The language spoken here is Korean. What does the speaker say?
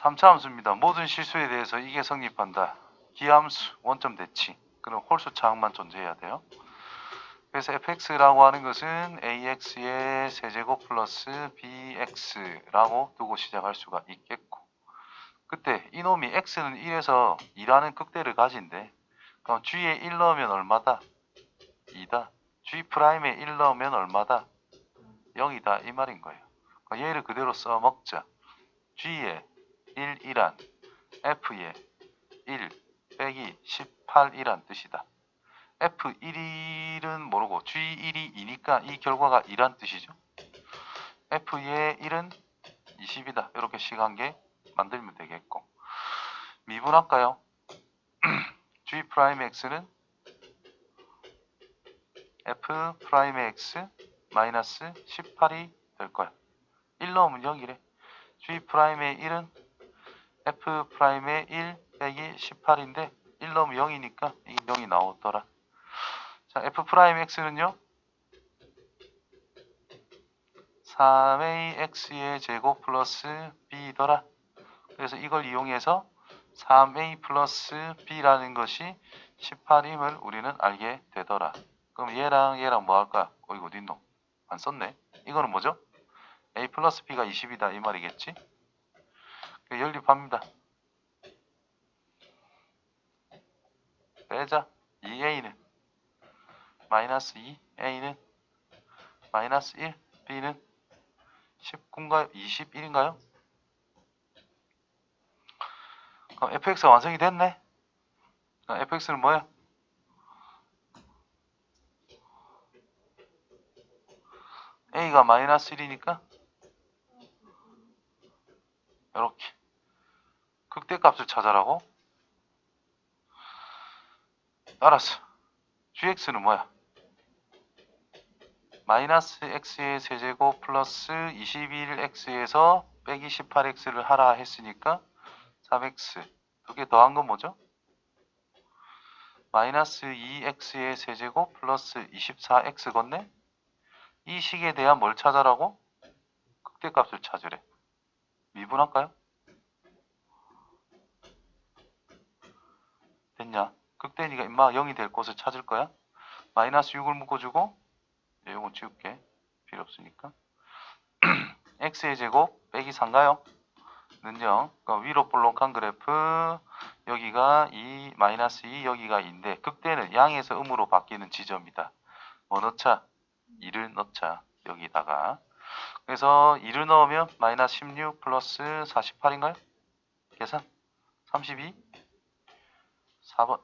3차 함수입니다. 모든 실수에 대해서 이게 성립한다. 기함수, 원점 대치. 그럼 홀수 차항만 존재해야 돼요. 그래서 fx라고 하는 것은 ax의 세제곱 플러스 bx라고 두고 시작할 수가 있겠고 그때 이놈이 x는 1에서 2라는 극대를 가진대 그럼 g에 1 넣으면 얼마다? 2다 g 프라임에 1 넣으면 얼마다? 0이다 이 말인 거예요 그럼 얘를 그대로 써먹자 g에 1, 1한 f에 1 빼기 18이란 뜻이다 F1은 모르고 G1이 2니까 이 결과가 2란 뜻이죠. F의 1은 20이다. 이렇게 시간계 만들면 되겠고 미분할까요? G 프라임 X는 F 프라임 X 마이너스 18이 될 거야. 1 넣으면 0이래. G 프라임의 1은 F 프라임의 1 빼기 18인데 1 넣으면 0이니까 이게 0이 나오더라. 자, f 프라임 x는요. 3a x의 제곱 플러스 b더라. 그래서 이걸 이용해서 3a 플러스 b라는 것이 18임을 우리는 알게 되더라. 그럼 얘랑 얘랑 뭐 할까? 어, 이거 어딨노? 안 썼네. 이거는 뭐죠? a 플러스 b가 20이다 이 말이겠지? 그 연립합니다. 빼자. 2a는 마이너스 2, A는 마이너스 1, B는 19인가요? 21인가요? 그럼 fx가 완성이 됐네. 그럼 fx는 뭐야? a가 마이너스 1이니까 이렇게 극대값을 찾아라고? 알았어. gx는 뭐야? 마이너스 x의 세제곱 플러스 21x에서 빼기 18x를 하라 했으니까 3x 두개 더한 건 뭐죠? 마이너스 2x의 세제곱 플러스 24x 걷네? 이 식에 대한 뭘 찾아라고? 극대값을 찾으래. 미분할까요? 됐냐? 극대니까 임마 0이 될 곳을 찾을 거야. 마이너스 6을 묶어주고 예, 요거 지울게. 필요 없으니까. x의 제곱 빼기 3가요? 는요. 그럼 위로 볼록한 그래프 여기가 2 마이너스 2 여기가 2인데 극대는 양에서 음으로 바뀌는 지점이다. 뭐 넣자? 2를 넣자. 여기다가 그래서 2를 넣으면 마이너스 16 플러스 48인가요? 계산 32 how about